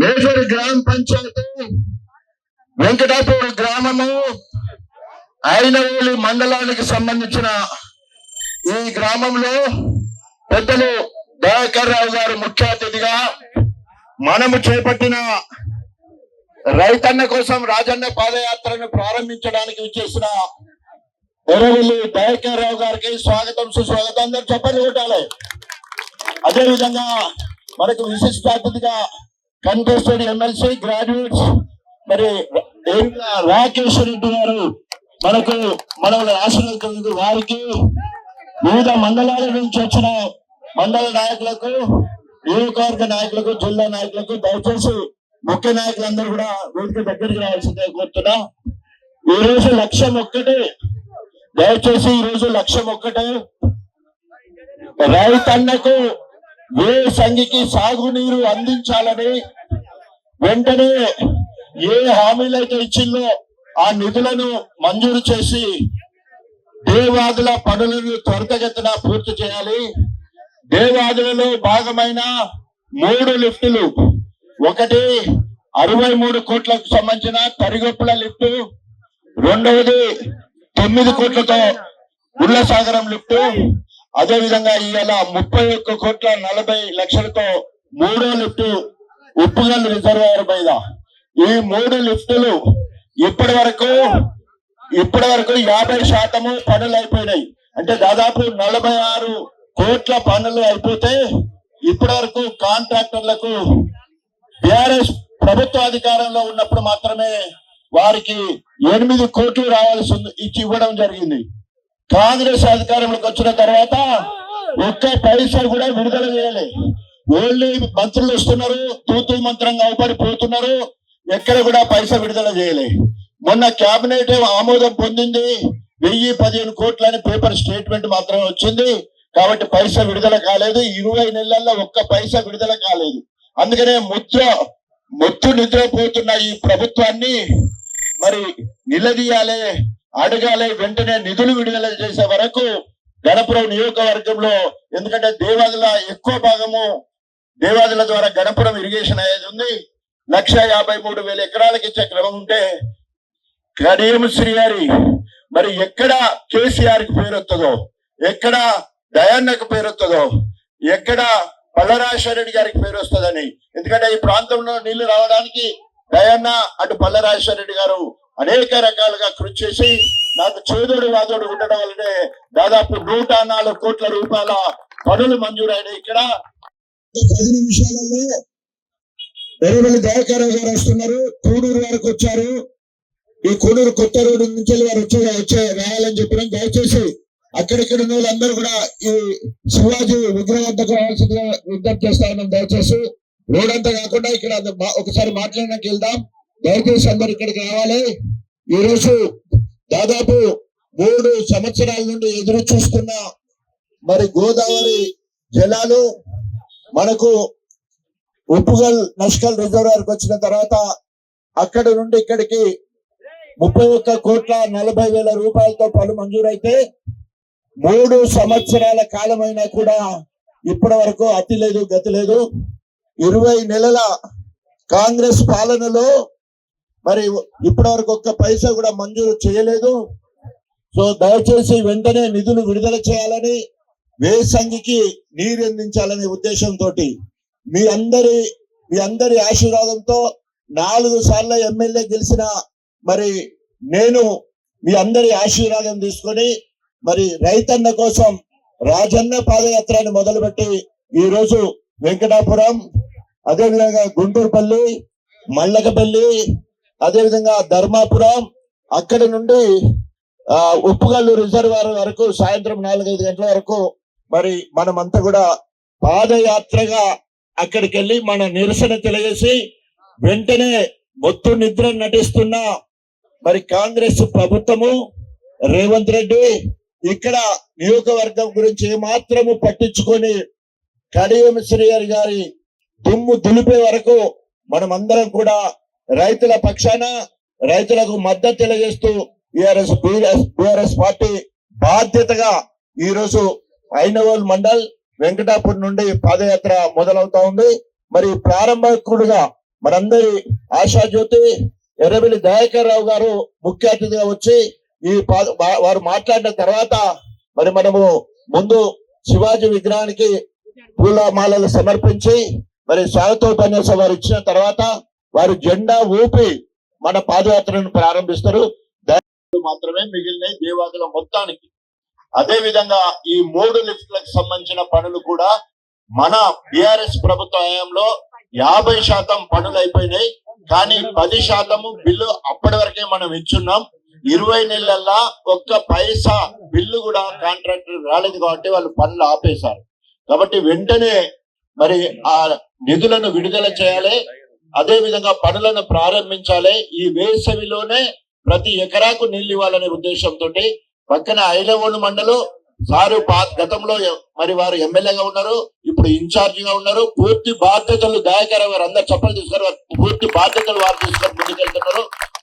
Major గ్రామ పంచాయతీ వెంకటాపూర్ గ్రామము ఐనవోలి మండలానికి సంబంధించిన ఈ గ్రామంలో పెద్దలు దయాకర్ రావు గారు ముఖ్య అతిథిగా మనము చేపట్టిన రైతన్న కోసం రాజన్న పాదయాత్రను ప్రారంభించడానికి విచ్చేసిన ఎర్రవెల్లి దయాకర్ రావు గారికి స్వాగతం సుస్వాగతం. అందరు చెప్పండి కొట్టాలి. అదేవిధంగా మనకు విశిష్ట అతిథిగా కంటెస్టెడ్ ఎమ్మెల్సీ గ్రాడ్యుయేట్స్. మరి ఏమిగా రాకేష్ రెడ్డి గారు మనకు మన ఆశీర్వదించినందుకు వారికి వివిధ మండలాల నుంచి వచ్చిన మండల నాయకులకు నియోజకవర్గ నాయకులకు జిల్లా నాయకులకు దయచేసి ముఖ్య నాయకులందరూ కూడా వీటికి దగ్గరికి రావాల్సిందే కోరుతున్నా. ఈ రోజు లక్ష్యం ఒక్కటే. దయచేసి ఈ రోజు లక్ష్యం ఒక్కటే. రైతన్నకు ఏ సంఘికి సాగునీరు అందించాలని వెంటనే ఏ హామీలైతే ఇచ్చిందో ఆ నిధులను మంజూరు చేసి దేవాదుల పనులను త్వరితగతిన పూర్తి చేయాలి. దేవాదులలో భాగమైన మూడు లిఫ్టులు ఒకటి అరవై మూడు కోట్లకు సంబంధించిన తరిగొప్పుల లిఫ్ట్ రెండవది తొమ్మిది కోట్లతో ఉల్లసాగరం లిఫ్ట్ అదే విధంగా ఇవాళ ముప్పై ఒక్క కోట్ల నలభై లక్షలతో మూడో లిఫ్ట్ ఉప్పుగల్ రిజర్వాయర్ మీద. ఈ మూడు లిఫ్టులు ఇప్పటి వరకు ఇప్పటి వరకు యాభై శాతము పనులు అయిపోయినాయి. అంటే దాదాపు నలభై ఆరు కోట్ల పనులు అయిపోతే ఇప్పటి వరకు కాంట్రాక్టర్లకు బిఆర్ఎస్ ప్రభుత్వ అధికారంలో ఉన్నప్పుడు మాత్రమే వారికి ఎనిమిది కోట్లు రావాల్సి ఉంది ఇచ్చి ఇవ్వడం జరిగింది. కాంగ్రెస్ అధికారంలోకి వచ్చిన తర్వాత ఒక్క పైసా కూడా విడుదల చేయలే. ఓన్లీ మంత్రులు వస్తున్నారు తూతూ మంత్రంగా అవపడి పోతున్నారు ఎక్కడ కూడా పైసా విడుదల చేయలే. మొన్న కేబినెట్ ఆమోదం పొందింది వెయ్యి పదిహేను కోట్లని పేపర్ స్టేట్మెంట్ మాత్రమే వచ్చింది కాబట్టి పైసా విడుదల కాలేదు ఇరవై నెలల్లో ఒక్క పైసా విడుదల కాలేదు. అందుకనే ముద్ర మొత్తు నిద్రపోతున్న ఈ ప్రభుత్వాన్ని మరి నిలదీయాలి. అడగాలి వెంటనే నిధులు విడుదల చేసే వరకు గణపురం నియోజకవర్గంలో ఎందుకంటే దేవాదుల ఎక్కువ భాగము దేవాదుల ద్వారా గణపురం ఇరిగేషన్ అయ్యేది ఉంది. లక్ష యాభై మూడు వేల ఎకరాలకు ఇచ్చే క్రమం ఉంటే కడియం గారి మరి ఎక్కడ కేసీఆర్కి పేరు వస్తుందో ఎక్కడ దయాన్నకు పేరు వస్తుందో ఎక్కడ రెడ్డి గారికి పేరు వస్తుందని ఎందుకంటే ఈ ప్రాంతంలో నీళ్ళు రావడానికి దయన్న అటు పల్లరాజశేఖర రెడ్డి గారు అనేక రకాలుగా కృషి చేసి నాకు చేదోడు వాదోడు ఉండడం వల్లనే దాదాపు నూట నాలుగు కోట్ల రూపాయల పనులు మంజూరైన ఇక్కడ. పది నిమిషాలలో ఎర్రవల్లి దయాకరావు గారు వస్తున్నారు. కూడూరు వరకు వచ్చారు. ఈ కూడూరు కొత్త రోడ్డు నుంచి వారు వచ్చే వచ్చే రావాలని చెప్పినాం దయచేసి అక్కడిక్కడ ఉన్న వాళ్ళందరూ కూడా ఈ శివాజీ విగ్రహం వద్దకు రావాల్సిందిగా విజ్ఞప్తి చేస్తా ఉన్నాం. దయచేసి రోడ్ అంతా కాకుండా ఇక్కడ ఒకసారి మాట్లాడడానికి వెళ్దాం. దయచేసి అందరు ఇక్కడికి రావాలి. ఈరోజు దాదాపు మూడు సంవత్సరాల నుండి ఎదురు చూస్తున్న మరి గోదావరి జలాలు మనకు ఉప్పుగల్ నష్కల్ రిజర్వర్కి వచ్చిన తర్వాత అక్కడ నుండి ఇక్కడికి ముప్పై ఒక్క కోట్ల నలభై వేల రూపాయలతో పలు మంజూరైతే మూడు సంవత్సరాల కాలమైనా కూడా ఇప్పటి వరకు అతి లేదు గతి లేదు. ఇరవై నెలల కాంగ్రెస్ పాలనలో మరి ఇప్పటి వరకు ఒక్క పైసా కూడా మంజూరు చేయలేదు. సో దయచేసి వెంటనే నిధులు విడుదల చేయాలని వేసంగికి నీరు అందించాలనే ఉద్దేశంతో మీ అందరి మీ అందరి ఆశీర్వాదంతో నాలుగు సార్ల ఎమ్మెల్యే గెలిచిన మరి నేను మీ అందరి ఆశీర్వాదం తీసుకొని మరి రైతన్న కోసం రాజన్న పాదయాత్రని మొదలుపెట్టి ఈ రోజు వెంకటాపురం అదేవిధంగా గుంటూరుపల్లి మల్లకపల్లి అదేవిధంగా ధర్మాపురం అక్కడి నుండి ఆ ఉప్పుగల్లు రిజర్వాయర్ వరకు సాయంత్రం నాలుగైదు గంటల వరకు మరి మనమంతా కూడా పాదయాత్రగా అక్కడికి వెళ్ళి మన నిరసన తెలియజేసి వెంటనే మొత్తం నిద్ర నటిస్తున్న మరి కాంగ్రెస్ ప్రభుత్వము రేవంత్ రెడ్డి ఇక్కడ నియోజకవర్గం గురించి ఏమాత్రము పట్టించుకొని కడియం శ్రీయర్ గారి దుమ్ము దులిపే వరకు మనం అందరం కూడా రైతుల పక్షాన రైతులకు మద్దతు తెలియజేస్తూ ఈఆర్ఎస్ బీఆర్ఎస్ పార్టీ బాధ్యతగా ఈ రోజు ఐనవోల్ మండల్ వెంకటాపూర్ నుండి పాదయాత్ర మొదలవుతా ఉంది. మరి ప్రారంభకుడుగా మనందరి ఆశాజ్యోతి ఎర్రబెల్లి దయాకర్ రావు గారు ముఖ్య అతిథిగా వచ్చి ఈ పా- వారు మాట్లాడిన తర్వాత మరి మనము ముందు శివాజీ విగ్రహానికి పూలమాలలు సమర్పించి మరి స్వాగతోపన్యాసం వారు ఇచ్చిన తర్వాత వారు జెండా ఊపి మన పాదయాత్రను ప్రారంభిస్తారు. మాత్రమే మిగిలిన దేవాదుల మొత్తానికి. అదే విధంగా ఈ మూడు లిఫ్ట్లకు సంబంధించిన పనులు కూడా మన బిఆర్ఎస్ ప్రభుత్వ హయాంలో యాభై శాతం పనులు అయిపోయినాయి. కానీ పది శాతము బిల్లు అప్పటి వరకే మనం ఇచ్చున్నాం. ఇరవై నెలల్లో ఒక్క పైసా బిల్లు కూడా కాంట్రాక్టర్ రాలేదు కాబట్టి వాళ్ళు పనులు ఆపేశారు. కాబట్టి వెంటనే మరి ఆ నిధులను విడుదల చేయాలి. అదే విధంగా పనులను ప్రారంభించాలి ఈ వేసవిలోనే ప్రతి ఎకరాకు నీళ్ళు ఇవ్వాలనే ఉద్దేశంతో పక్కన ఐలవోలు మండలం సారు గతంలో మరి వారు ఎమ్మెల్యేగా ఉన్నారు ఇప్పుడు ఇన్ఛార్జ్గా ఉన్నారు. పూర్తి బాధ్యతలు దయాకర వారు అందరు చెప్పలు తీసుకొని పూర్తి బాధ్యతలు వారు తీసుకొని ముందుకెళ్తున్నారు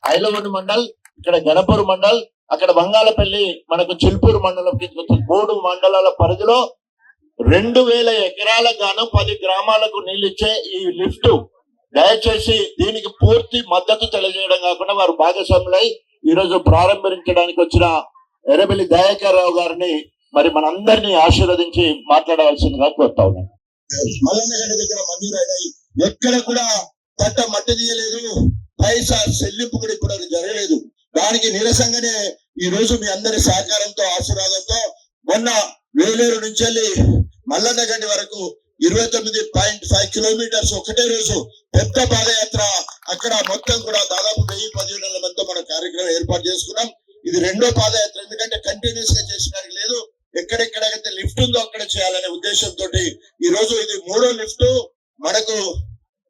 ఐలవోలు మండల్ ఇక్కడ గణపూర్ మండల్ అక్కడ బంగాళపల్లి మనకు చిల్పూరు మండలం మూడు మండలాల పరిధిలో రెండు వేల ఎకరాల గాను పది గ్రామాలకు నీళ్ళు ఇచ్చే ఈ లిఫ్ట్ దయచేసి దీనికి పూర్తి మద్దతు తెలియజేయడం కాకుండా వారు భాగస్వాములై ఈ రోజు ప్రారంభించడానికి వచ్చిన ఎర్రబెల్లి దయాకర్ రావు గారిని మరి మనందరినీ ఆశీర్వదించి మాట్లాడవలసిందిగా కోరుతా ఉన్నాను. మల్లన్నగడ్డ దగ్గర మంజూరైనాయి ఎక్కడ కూడా తట్ట మట్టి తీయలేదు పైసా చెల్లింపు కూడా ఇప్పుడు జరగలేదు. దానికి నిరసంగానే ఈ రోజు మీ అందరి సహకారంతో ఆశీర్వాదంతో మొన్న వేలేరు నుంచి వెళ్ళి మల్లన్నగడ్డి వరకు ఇరవై తొమ్మిది పాయింట్ ఫైవ్ కిలోమీటర్స్ ఒకటే రోజు పెద్ద పాదయాత్ర. అక్కడ మొత్తం కూడా దాదాపు వెయ్యి పదిహేను వందల మందితో మన కార్యక్రమం ఏర్పాటు చేసుకున్నాం. ఇది రెండో పాదయాత్ర. ఎందుకంటే కంటిన్యూస్గా చేసడానికి లేదు. ఎక్కడెక్కడైతే లిఫ్ట్ ఉందో అక్కడ చేయాలనే ఉద్దేశంతో ఈ రోజు ఇది మూడో లిఫ్ట్. మనకు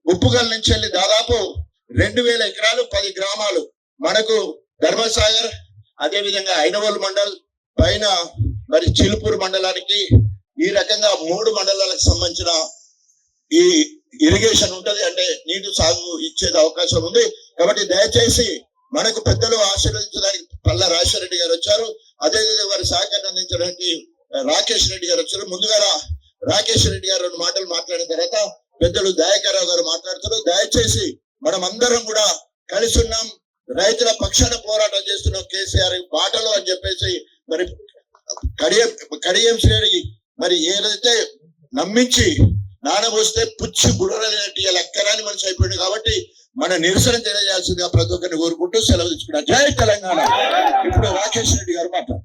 ఉప్పుగల్ నుంచి వెళ్ళి దాదాపు రెండు వేల ఎకరాలు పది గ్రామాలు. మనకు ధర్మసాగర్ అదే విధంగా ఐనవోల్ మండల్ పైన మరి చిలుపూర్ మండలానికి ఈ రకంగా మూడు మండలాలకు సంబంధించిన ఈ ఇరిగేషన్ ఉంటది అంటే నీటి సాగు ఇచ్చేది అవకాశం ఉంది. కాబట్టి దయచేసి మనకు పెద్దలు ఆశీర్వదించడానికి పల్ల రాజశేఖర గారు వచ్చారు. అదే విధంగా వారి సహకారం అందించడానికి రాకేష్ రెడ్డి గారు వచ్చారు. ముందుగా రాకేష్ రెడ్డి గారు రెండు మాటలు మాట్లాడిన తర్వాత పెద్దలు దయాకరరావు గారు మాట్లాడుతారు దయచేసి మనం అందరం కూడా కలిసి ఉన్నాం. రైతుల పక్షాన పోరాటం చేస్తున్నాం కేసీఆర్ బాటలో అని చెప్పేసి మరి కడియం కడియం శ్రేణికి మరి ఏదైతే నమ్మించి నానబోస్తే పుచ్చి బుడరలేనట్టు లెక్కరాని మనిషి అయిపోయింది కాబట్టి మన నిరసన తెలియజేయాల్సిందిగా ప్రతి ఒక్కరిని కోరుకుంటూ సెలవు తీసుకున్నా జై తెలంగాణ. ఇప్పుడు రాకేష్ రెడ్డి గారు మాట్లాడు